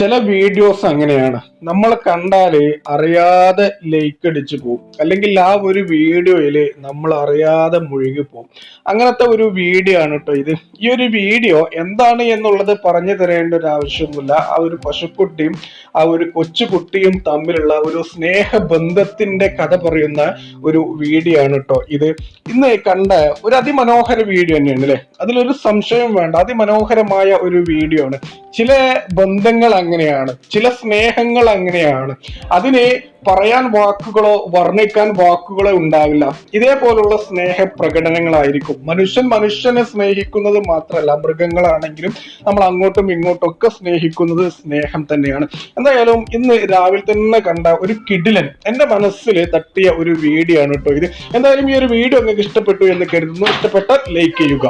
ചില വീഡിയോസ് അങ്ങനെയാണ്. നമ്മൾ കണ്ടാൽ അറിയാതെ ലൈക്ക് അടിച്ചു പോകും അല്ലെങ്കിൽ ആ ഒരു വീഡിയോയിൽ നമ്മൾ അറിയാതെ മുഴുകി പോകും അങ്ങനത്തെ ഒരു വീഡിയോ ആണ് കേട്ടോ ഇത്. ഈ ഒരു വീഡിയോ എന്താണ് എന്നുള്ളത് പറഞ്ഞു തരേണ്ട ഒരു ആവശ്യമൊന്നുമില്ല. ആ ഒരു പശുക്കുട്ടിയും ആ ഒരു കൊച്ചുകുട്ടിയും തമ്മിലുള്ള ഒരു സ്നേഹബന്ധത്തിന്റെ കഥ പറയുന്ന ഒരു വീഡിയോ ആണ് കേട്ടോ ഇത്. ഇന്ന് കണ്ട ഒരു അതിമനോഹര വീഡിയോ തന്നെയാണ് അല്ലെ അതിലൊരു സംശയം വേണ്ട. അതിമനോഹരമായ ഒരു വീഡിയോ ആണ്. ചില ബന്ധങ്ങൾ അങ്ങനെയാണ്. ചില സ്നേഹങ്ങൾ അങ്ങനെയാണ്. അതിനെ പറയാൻ വാക്കുകളോ വർണിക്കാൻ വാക്കുകളോ ഉണ്ടാവില്ല. ഇതേപോലുള്ള സ്നേഹ പ്രകടനങ്ങളായിരിക്കും മനുഷ്യൻ മനുഷ്യനെ സ്നേഹിക്കുന്നത് മാത്രമല്ല മൃഗങ്ങളാണെങ്കിലും നമ്മൾ അങ്ങോട്ടും ഇങ്ങോട്ടും ഒക്കെ സ്നേഹിക്കുന്നത് സ്നേഹം തന്നെയാണ്. എന്തായാലും ഇന്ന് രാവിലെ തന്നെ കണ്ട ഒരു കിടിലൻ എന്റെ മനസ്സിൽ തട്ടിയ ഒരു വീഡിയോ ആണ് കേട്ടോ ഇത്. എന്തായാലും ഈ ഒരു വീഡിയോ നിങ്ങൾക്ക് ഇഷ്ടപ്പെട്ടു എന്ന് കരുതുന്നു. ഇഷ്ടപ്പെട്ട ലൈക്ക് ചെയ്യുക.